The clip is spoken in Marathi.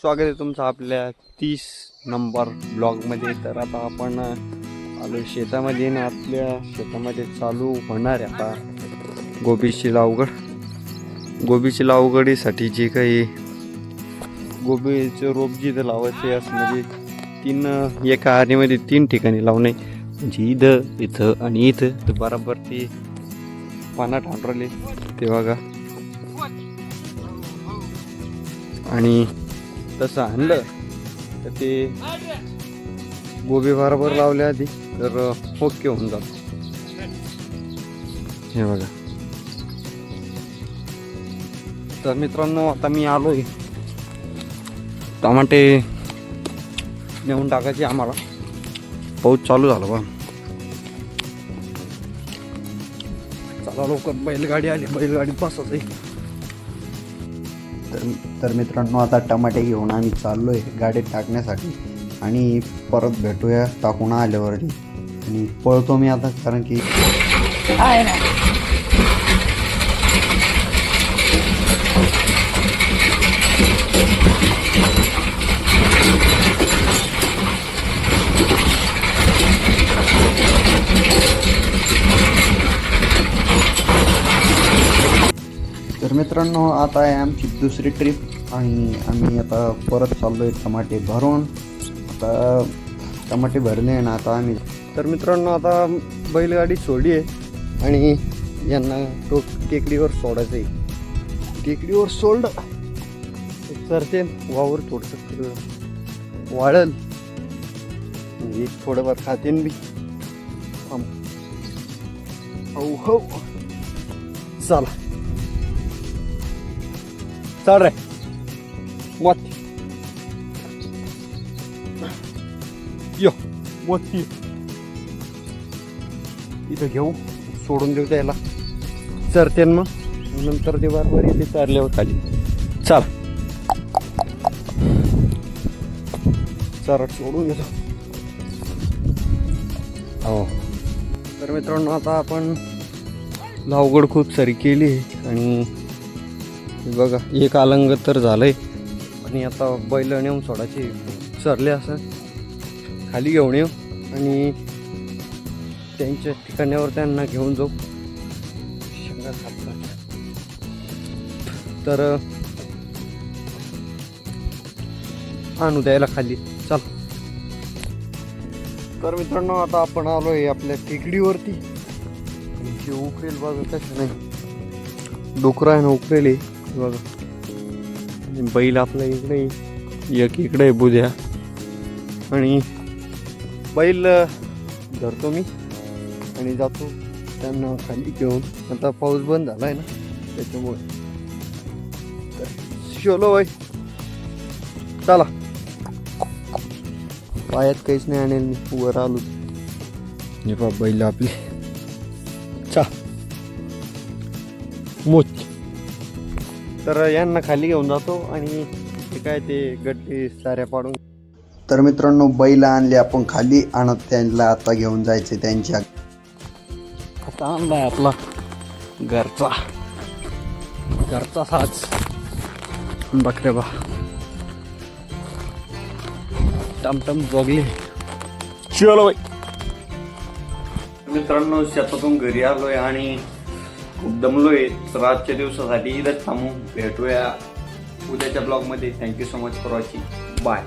स्वागत आहे तुमचं आपल्या तीस नंबर ब्लॉगमध्ये. तर आता आपण आलो शेतामध्ये ना आपल्या शेतामध्ये चालू होणार आहे आता गोबीची लावगड गोबीची लावगडीसाठी जे काही गोबीचं रोप जिथं लावायचे असं म्हणजे तीन एका आरीमध्ये तीन ठिकाणी लावणे. म्हणजे इथं इथं आणि इथं. तर बराबर ते पाना ठांडरले ते बघा. आणि तसं आणलं तर ते गोबी बरोबर लावल्या आधी तर ओके होऊन जात हे बघा. तर मित्रांनो आता मी आलोय. टमाटे नेऊन टाकायचे आम्हाला. पाऊस चालू झाला बा चला लवकर बैलगाडी आली बैलगाडी बसत तर तर मित्रांनो आता टमाटे घेऊन आम्ही चाललो आहे गाडीत टाकण्यासाठी आणि परत भेटूया टाकून आल्यावरती. आणि पळतो मी आता कारण की मित्रांनो आता आहे आमची दुसरी ट्रिप आणि आम्ही आता परत चाललो आहे टमाटे भरून. आता टमाटे भरले ना आता आम्ही तर मित्रांनो आता बैलगाडी सोडली आहे आणि यांना तो टेकडीवर सोडायचं आहे. टेकडीवर सोडलं तर ते वावर थोडंसं वाळल. म्हणजे एक थोडंफार खातेन बी. थांब. हो हो. चला. चल रे मत यो मोती इथं घेऊ. सोडून देऊ त्याला. चरते मग. नंतर ते इथे येते चारल्यावर खाली. चाल. चरट सोडून घेतो हो. तर मित्रांनो आता आपण धावगड खूप सारी केली आणि बघा एक अलंग तर झालंय. आणि आता बैल नेऊन सोडायचे. चरले असं. खाली घेऊन येऊ. आणि त्यांच्या ठिकाण्यावर त्यांना घेऊन जाऊ. शेंगा खातात तर आणू द्यायला खाली. चल. तर मित्रांनो आता आपण आलो आहे आपल्या टेकडीवरती. उकरेल बघा कसं नाही. डोकरा आहे ना उकरेल आहे. बघा. बैल आपल्या इकडे. एक इकडे बुद्या. आणि बैल धरतो मी. आणि जातो त्यांना खाली घेऊन. आता पाऊस बंद झाला आहे ना त्याच्यामुळे. शोलो बाई चला. पायात काहीच नाही आणेल मी वर आलो. हे बैल आपली. चा. मोच. तर यांना खाली घेऊन जातो आणि ते काय ते गड्डे साऱ्या पाडून तर मित्रांनो बैल आणले आपण खाली आणत त्यांना आता घेऊन जायचे त्यांच्या आता आणलाय आपला घरचा. घरचा साज. बकरे बा. टमटम जोगले. चलो बाई. मित्रांनो शेतातून घरी आलोय आणि खूप दमलोय. तर आजच्या दिवसासाठी इथंच थांबू. भेटूया उद्याच्या ब्लॉगमध्ये thank you so much for watching bye